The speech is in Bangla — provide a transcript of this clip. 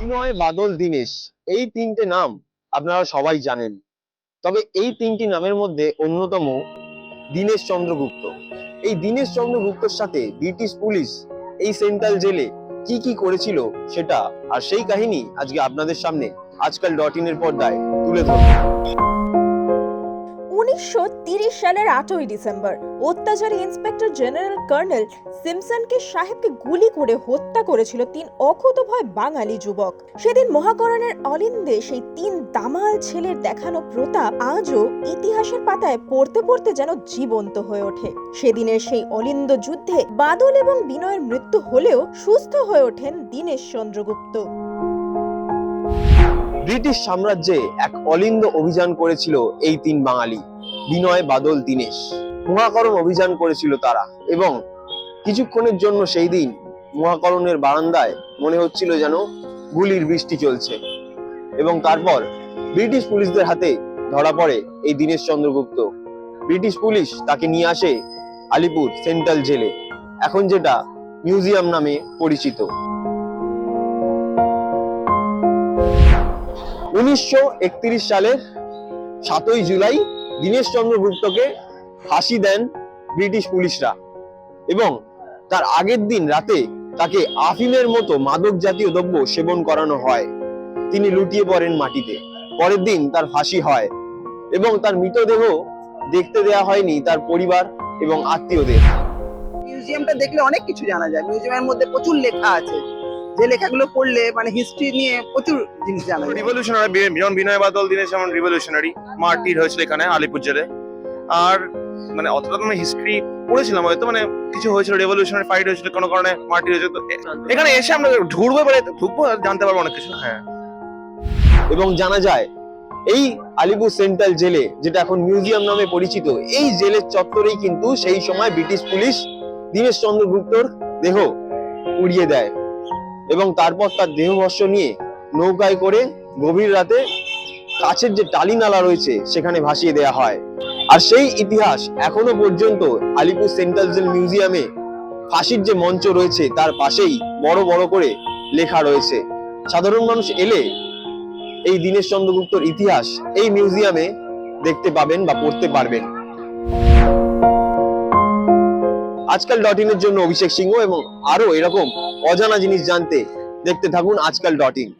বিনয় বাদল দীনেশ, এই তিনটে নাম আপনারা সবাই জানেন। তবে এই তিনটি নামের মধ্যে অন্যতম দীনেশ চন্দ্রগুপ্ত। এই দীনেশ চন্দ্রগুপ্তর সাথে ব্রিটিশ পুলিশ এই সেন্ট্রাল জেলে কি কি করেছিল সেটা আর সেই কাহিনী আজকে আপনাদের সামনে আজকাল ডট ইনের পর্দায় তুলে ধরবো। উনিশশো সালের আটই ডিসেম্বর, অত্যাচারী ইন্সপেক্টর জেনারেল কর্নেল সিমসনকে সাহেবকে গুলি করে হত্যা করেছিল তিন অকুতভয় বাঙালি যুবক। সেদিন মহাকরণের অলিন্দে সেই তিন দামাল ছেলের দেখানো প্রতাপ আজও ইতিহাসের পাতায় পড়তে পড়তে যেন জীবন্ত হয়ে ওঠে। সেদিনের সেই অলিন্দ যুদ্ধে বাদল এবং বিনয়ের মৃত্যু হলেও সুস্থ হয়ে ওঠেন দীনেশ চন্দ্রগুপ্ত। ব্রিটিশ সাম্রাজ্যে এক অলিন্দ অভিযান করেছিল এই তিন বাঙালি। বিনয় বাদল দীনেশ। মহাকরণ অভিযান করেছিল তারা এবং কিছুক্ষণের জন্য সেই দিন মহাকরণের বারান্দায় মনে হচ্ছিল যেন গুলির বৃষ্টি চলছে এবং তারপর ব্রিটিশ পুলিশদের হাতে ধরা পড়ে এই দীনেশ চন্দ্রগুপ্ত। ব্রিটিশ পুলিশ তাকে নিয়ে আসে আলিপুর সেন্ট্রাল জেলে, এখন যেটা মিউজিয়াম নামে পরিচিত। উনিশশো একত্রিশ সালের সাতই জুলাই দীনেশ চন্দ্রগুপ্তকে ফাঁসি দেন ব্রিটিশ পুলিশরা এবং তার আগের দিন রাতে তাকে আফিমের মতো মাদক জাতীয় দ্রব্য সেবন করানো হয়। তিনি লুটিয়ে পড়েন মাটিতে। পরের দিন তার ফাঁসি হয় এবং তার মৃতদেহ দেখতে দেয়া হয়নি তার পরিবার এবং আত্মীয়দের। মিউজিয়ামটা দেখলে অনেক কিছু জানা যায়। মিউজিয়ামের মধ্যে প্রচুর লেখা আছে। যে লেখাগুলো পড়লে মানে হিস্ট্রি নিয়ে প্রচুর জিনিস জানা যায়। রিভলিউশনারি যেমন বিনয় বাদল দিনেশ যেমন রিভলিউশনারি মার্টির হয়েছিল এখানে আলিপুর জেলে আর মানে অতটা তো আমি হিস্ট্রি পড়েছিলাম হয়তো মানে কিছু হয়েছিল রেভলিউশনারি ফাইট হয়েছিল কোনো কারণে মার্টির হয়েছিল। তো এখানে এসে আমরা ঢুকবো এবারে ঢুকবো জানতে পারব অনেক কিছু। হ্যাঁ। এবং জানা যায় এই আলিপুর সেন্ট্রাল জেলে যেটা এখন মিউজিয়াম নামে পরিচিত এই জেলের চত্বরেই কিন্তু সেই সময় ব্রিটিশ পুলিশ দীনেশ চন্দ্রগুপ্তর দেহ উড়িয়ে দেয়। এবং তারপর তার দেহবর্ষ নিয়ে নৌকায় করে গভীর রাতে কাছের যে টালি নালা রয়েছে, সেখানে ভাসিয়ে দেয়া হয়। আর সেই ইতিহাস এখনও পর্যন্ত আলিপুর সেন্ট্রাল জেল মিউজিয়ামে ফাঁসির যে মঞ্চ রয়েছে, তার পাশেই বড় বড় করে লেখা রয়েছে। সাধারণ মানুষ এলে এই দীনেশ চন্দ্রগুপ্তর ইতিহাস এই মিউজিয়ামে দেখতে পাবেন বা পড়তে পারবেন। আজকাল ডট ইনের জন্য অভিষেক সিংহ এবং আরও এরকম অজানা জিনিস জানতে দেখতে থাকুন আজকাল ডট ইন।